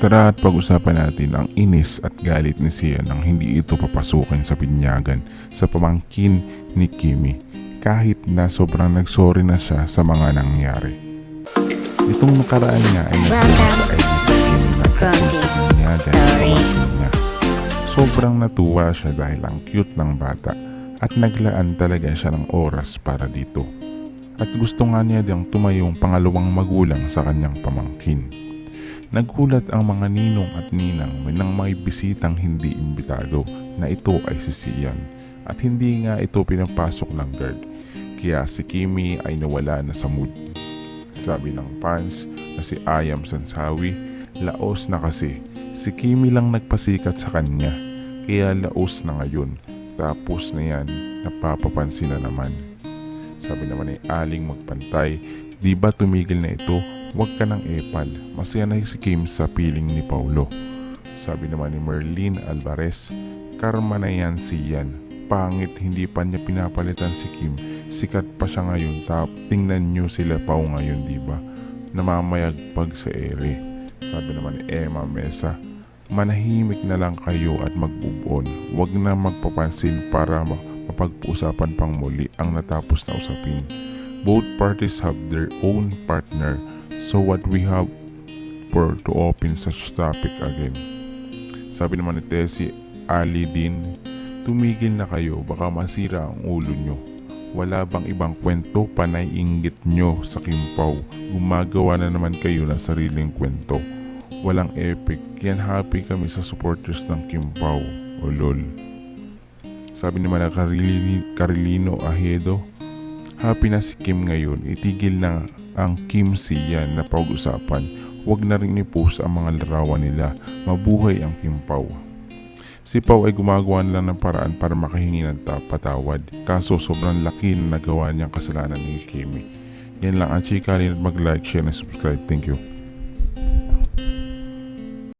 Tara at pag-usapan natin ang inis at galit ni Sia nang hindi ito papasukin sa binyagan sa pamangkin ni Kimi kahit na sobrang nagsorry na siya sa mga nangyari. Itong nakaraan nga ay nagpunta sa Kimi na tungkol sa binyagan niya. Sobrang natuwa siya dahil ang cute ng bata at naglaan talaga siya ng oras para dito. At gusto nga niya diyang tumayong pangalawang magulang sa kanyang pamangkin. Naghulat ang mga ninong at ninang nang may bisitang hindi imbitado na ito ay si Sian at hindi nga ito pinapasok ng guard. Kaya si Kimi ay nawala na sa mood. Sabi ng fans na si Ayam Sansawi, laos na kasi. Si Kimi lang nagpasikat sa kanya. Kaya laos na ngayon. Tapos na yan. Napapapansin na naman. Sabi naman ni Aling magpantay, di ba tumigil na ito Huwag ka nang epal. Masaya na si Kim sa piling ni Paulo. Sabi naman ni Merlin Alvarez, karma na yan si Yan. Pangit hindi pa niya pinapalitan si Kim. Sikat pa siya ngayon tap. Tingnan niyo sila Pau ngayon di ba? Namamayagpag sa ere. Sabi naman ni Emma Mesa, manahimik na lang kayo at mag-move. Huwag na magpapansin para ma- mapag-usapan pang muli ang natapos na usapin. Both parties have their own partner So what we have for to open such topic again? Sabi naman ni Tessie, Ali din, tumigil na kayo baka masira ang ulo nyo. Wala bang ibang kwento panay inggit nyo sa Kimpaw? Gumagawa na naman kayo ng sariling kwento. Walang epic, yan happy kami sa supporters ng Kimpaw. O lol. Sabi naman ng Carilino, Carilino Ahedo, happy na si Kim ngayon, itigil na ang Kim Sian na pag-usapan. Huwag na rin i-post ang mga larawan nila. Mabuhay ang Kim Pao. Si Pao ay gumagawa lang ng paraan para makahingi ng ta- patawad. Kaso sobrang laki na nagawa niyang kasalanan ni Kimi. Yan lang ang chika at mag-like, share, and subscribe. Thank you.